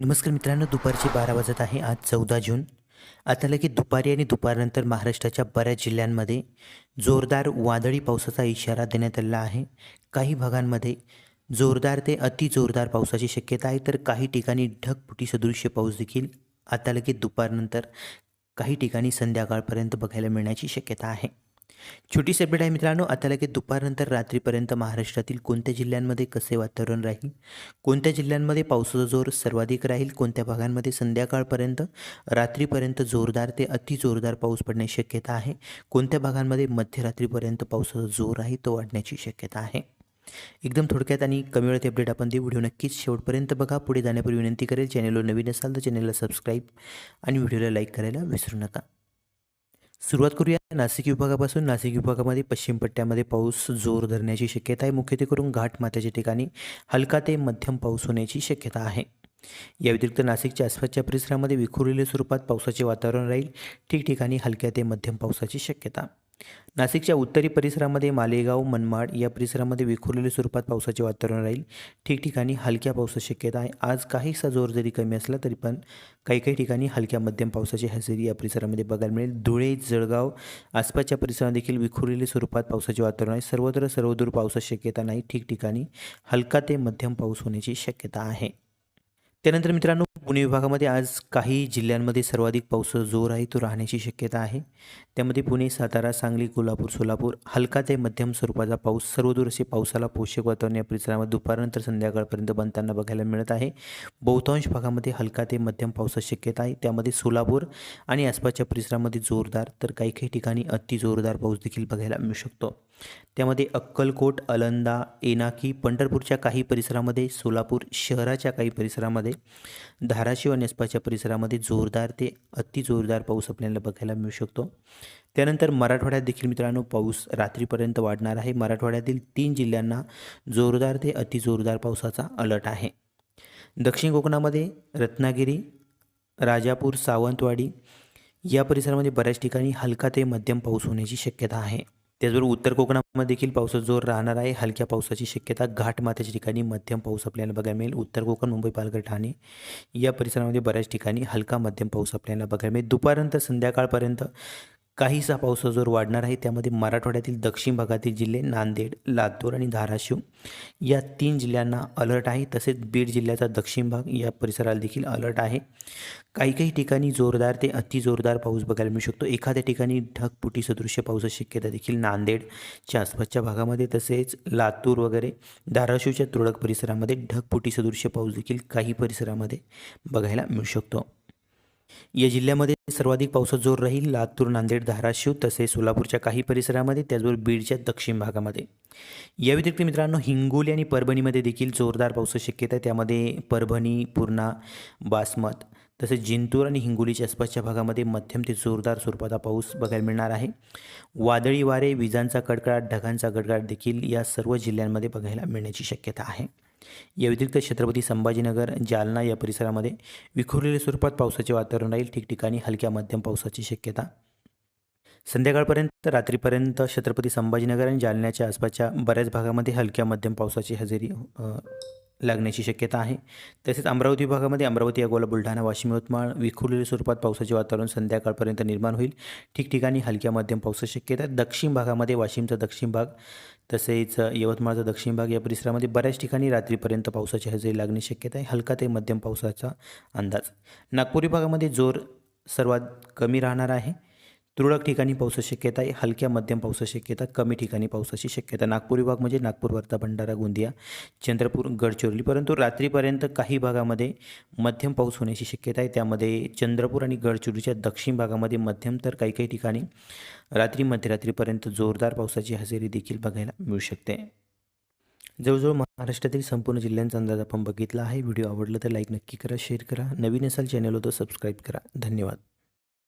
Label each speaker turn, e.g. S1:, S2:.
S1: नमस्कार मित्रांनो दुपारचे बारा वाजत आहे आज चौदा जून. आता लगेच दुपारी आणि दुपारनंतर महाराष्ट्राच्या बऱ्याच जिल्ह्यांमध्ये जोरदार वादळी पावसाचा इशारा देण्यात आलेला आहे. काही भागांमध्ये जोरदार ते अति जोरदार पावसाची शक्यता आहे तर काही ठिकाणी ढगफुटी सदृश्य पाऊस देखील. आता लगेच दुपारनंतर काही ठिकाणी संध्याकाळपर्यंत बघायला मिळण्याची शक्यता आहे. छोटी अपडेट आहे मित्रांनो आता लगेच दुपारनंतर रात्रीपर्यंत महाराष्ट्रातील कोणत्या जिल्ह्यांमध्ये कसे वातावरण राहील? कोणत्या जिल्ह्यांमध्ये पावसाचा जोर सर्वाधिक राहील? कोणत्या भागांमध्ये संध्याकाळपर्यंत रात्रीपर्यंत जोरदार ते अति जोरदार पाऊस पडण्याची शक्यता आहे? कोणत्या भागांमध्ये मध्यरात्रीपर्यंत पावसाचा जोर आहे तो वाढण्याची शक्यता आहे? एकदम थोडक्यात आणि कमी वेळात अपडेट आपण ते व्हिडिओ नक्कीच शेवटपर्यंत बघा. पुढे जाण्यापूर्वी विनंती करेल चॅनलवर नवीन असाल तर चॅनलला सबस्क्राईब आणि व्हिडिओला लाईक करायला विसरू नका. सुरुवात करूया. नाशिक विभागापासून नाशिक विभागामध्ये पश्चिम पट्ट्यामध्ये पाऊस जोर धरण्याची शक्यता आहे. मुख्यत्वे करून घाट माथ्याच्या ठिकाणी हलका ते मध्यम पाऊस होण्याची शक्यता आहे. या व्यतिरिक्त नाशिकच्या आसपासच्या परिसरामध्ये विखुरलेल्या स्वरूपात पावसाचे वातावरण राहील. ठिकठिकाणी हलक्या ते मध्यम पावसाची शक्यता. नाशिकच्या उत्तरी परिसरामध्ये मालेगाव मनमाड या परिसरामध्ये विखुरलेल्या स्वरूपात पावसाचे वातावरण राहील. ठिकठिकाणी हलक्या पावसाची शक्यता आहे. आज काहीसा जोर जरी कमी असला तरी पण काही काही ठिकाणी हलक्या मध्यम पावसाची हजेरी या परिसरामध्ये बघायला मिळेल. धुळे जळगाव आसपासच्या परिसरात देखील विखुरलेल्या स्वरूपात पावसाचे वातावरण आहे. सर्वत्र सर्वदूर पावसाची शक्यता नाही. ठिकठिकाणी हलका ते मध्यम पाऊस होण्याची शक्यता आहे. त्यानंतर मित्रांनो पुणे विभागामध्ये आज काही जिल्ह्यांमध्ये सर्वाधिक पाऊस जोर आहे तो राहण्याची शक्यता आहे. त्यामध्ये पुणे सातारा सांगली कोल्हापूर सोलापूर हलका ते मध्यम स्वरूपाचा पाऊस सर्वदूर असे पावसाला पोषक वातावरण या परिसरामध्ये दुपारनंतर संध्याकाळपर्यंत बनताना बघायला मिळत आहे. बहुतांश भागामध्ये हलका ते मध्यम पावसाची शक्यता आहे. त्यामध्ये सोलापूर आणि आसपासच्या परिसरामध्ये जोरदार तर काही काही ठिकाणी अति जोरदार पाऊस देखील बघायला मिळू शकतो. त्यामध्ये अक्कलकोट अलंदा एनाकी पंढरपूरच्या काही परिसरामध्ये सोलापूर शहराच्या काही परिसरामध्ये धाराशिव आणि अस्पाच्या परिसरामध्ये जोरदार ते अति जोरदार पाऊस आपल्याला बघायला मिळू शकतो. त्यानंतर मराठवाड्यात देखील मित्रांनो पाऊस रात्रीपर्यंत वाढणार आहे. मराठवाड्यातील तीन जिल्ह्यांना जोरदार ते अति जोरदार पावसाचा अलर्ट आहे. दक्षिण कोकणामध्ये रत्नागिरी राजापूर सावंतवाडी या परिसरामध्ये बऱ्याच ठिकाणी हलका ते मध्यम पाऊस होण्याची शक्यता आहे. त्याचबरोबर उत्तर कोकणामध्ये देखील पावसाचा जोर राहणार आहे. हलक्या पावसाची शक्यता घाटमाथ्याच्या ठिकाणी मध्यम पाऊस आपल्याला बघायला मिळेल. उत्तर कोकण मुंबई पालघर ठाणे या परिसरामध्ये बऱ्याच ठिकाणी हलका मध्यम पाऊस आपल्याला बघायला मिळेल. दुपारनंतर संध्याकाळपर्यंत काहीसा पावसा जोर वाढणार आहे. त्यामध्ये मराठवाड्यातील दक्षिण भागातील जिल्हे नांदेड लातूर आणि धाराशिव या तीन जिल्ह्यांना अलर्ट आहे. तसेच बीड जिल्ह्याचा दक्षिण भाग या परिसराला देखील अलर्ट आहे. काही काही ठिकाणी जोरदार ते अति जोरदार पाऊस बघायला मिळू शकतो. एखाद्या ठिकाणी ढगपुटी सदृश्य पावसाची शक्यता देखील नांदेडच्या आसपासच्या भागामध्ये तसेच लातूर वगैरे धाराशिवच्या तुरळक परिसरामध्ये ढगपुटी सदृश्य पाऊस देखील काही परिसरामध्ये बघायला मिळू शकतो. या जिल्ह्यामध्ये सर्वाधिक पावसाचा जोर राहील. लातूर नांदेड धाराशिव तसेच सोलापूरच्या काही परिसरामध्ये त्याचबरोबर बीडच्या दक्षिण भागामध्ये. या व्यतिरिक्त मित्रांनो हिंगोली आणि परभणीमध्ये देखील जोरदार पावसाची शक्यता आहे. त्यामध्ये परभणी पूर्णा बासमत तसेच जिंतूर आणि हिंगोलीच्या आसपासच्या भागामध्ये मध्यम ते जोरदार स्वरूपाचा पाऊस बघायला मिळणार आहे. वादळी वारे विजांचा कडकडाट ढगांचा गडगडाट देखील या सर्व जिल्ह्यांमध्ये बघायला मिळण्याची शक्यता आहे. या व्यतिरिक्त छत्रपती संभाजीनगर जालना या परिसरामध्ये विखुरलेल्या स्वरूपात पावसाचे वातावरण राहील. ठिकठिकाणी हलक्या मध्यम पावसाची शक्यता. संध्याकाळपर्यंत रात्रीपर्यंत छत्रपती संभाजीनगर आणि जालन्याच्या आसपासच्या बऱ्याच भागामध्ये हलक्या मध्यम पावसाची हजेरी लागण्याची शक्यता आहे. तसेच अमरावती विभागामध्ये अमरावती अकोला बुलढाणा वाशिम यवतमाळ विखुरलेल्या स्वरूपात पावसाचे वातावरण संध्याकाळपर्यंत निर्माण होईल. ठिकठिकाणी हलक्या मध्यम पावसाची शक्यता आहे. दक्षिण भागामध्ये वाशिमचा दक्षिण भाग तसेच यवतमाळचा दक्षिण भाग या परिसरामध्ये बऱ्याच ठिकाणी रात्रीपर्यंत पावसाची हजेरी लागण्याची शक्यता आहे. हलका ते मध्यम पावसाचा अंदाज. नागपूर विभागामध्ये जोर सर्वात कमी राहणार आहे. तुरळक ठिकाणी पावसाची शक्यता आहे. हलक्या मध्यम पावसाची शक्यता कमी ठिकाणी पावसाची शक्यता. नागपूर विभाग म्हणजे नागपूर वर्धा भंडारा गोंदिया चंद्रपूर गडचिरोली. परंतु रात्रीपर्यंत काही भागामध्ये मध्यम पाऊस होण्याची शक्यता आहे. त्यामध्ये चंद्रपूर आणि गडचिरोलीच्या दक्षिण भागामध्ये मध्यम तर काही काही ठिकाणी रात्री मध्यरात्रीपर्यंत जोरदार पावसाची हजेरी देखील बघायला मिळू शकते. जवळजवळ महाराष्ट्रातील संपूर्ण जिल्ह्यांचा अंदाज आपण बघितला आहे. व्हिडिओ आवडला तर लाईक नक्की करा शेअर करा. नवीन असाल चॅनल होतं सबस्क्राईब करा. धन्यवाद.